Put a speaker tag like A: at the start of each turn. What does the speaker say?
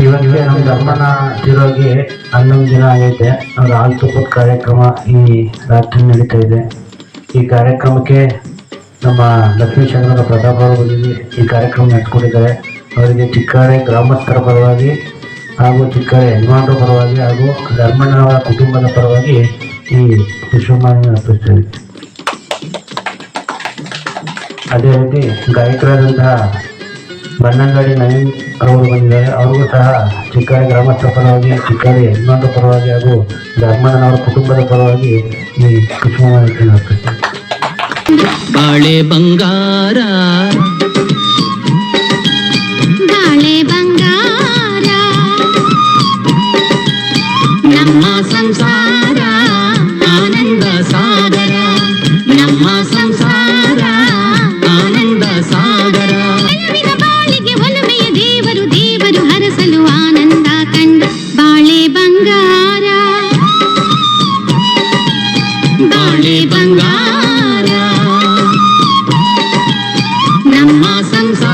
A: ಇವತ್ತಿಗೆ ನಮ್ಮ ಧರ್ಮನ ತಿರೋಗಿ ಹನ್ನೊಂದು ದಿನ ಆಗೈತೆ. ಅವ್ರ ಹಾಲು ತುಪ್ಪದ ಕಾರ್ಯಕ್ರಮ ಈ ರಾತ್ರಿ ನಡೀತಾ ಇದೆ. ಈ ಕಾರ್ಯಕ್ರಮಕ್ಕೆ ನಮ್ಮ ಲಕ್ಷ್ಮೀ ಚಂದ್ರದ ಪ್ರತಾಪ್ ಅವರು ಈ ಕಾರ್ಯಕ್ರಮ ನಡೆಸ್ಕೊಂಡಿದ್ದಾರೆ. ಅವರಿಗೆ ಚಿಕ್ಕಾರೆ ಗ್ರಾಮಸ್ಥರ ಪರವಾಗಿ ಹಾಗೂ ಚಿಕ್ಕಾರೆ ಯಜಮಾನರ ಪರವಾಗಿ ಹಾಗೂ ಧರ್ಮಣ್ಣವರ ಕುಟುಂಬದ ಪರವಾಗಿ ಈ ವಿಶ್ವಮಾನ್ಯ ಅರ್ಪಿಸ್ತೇವೆ ಅದೇ ರೀತಿ ಗಾಯಕರಾದಂತಹ ಬನ್ನಂಗಾಡಿ ನವೀನ್ ಅವರು ಬಂದಿದ್ದಾರೆ. ಅವರಿಗೂ ಸಹ ಚಿಕ್ಕಾಡಿ ಗ್ರಾಮಸ್ಥರ ಪರವಾಗಿ ಚಿಕ್ಕಾಡಿ ಯಜಮಾನರ ಪರವಾಗಿ ಹಾಗೂ ಧರ್ಮಣ್ಣನವರ ಕುಟುಂಬದ ಪರವಾಗಿ ಈ
B: ಬಾಳೆ ಬಂಗಾರ.
C: ಬಾಳೆ ಬಂಗಾರ.
B: ನಮ್ಮ ಸಂಸಾರ ಆನಂದ ಸಾಗರ. ನಮ್ಮ
C: ಬಾಳೆ ಬಂಗಾರ.
B: ಬಾಳೆ ಬಂಗಾರ. ನಮ್ಮ ಸಂಸಾರ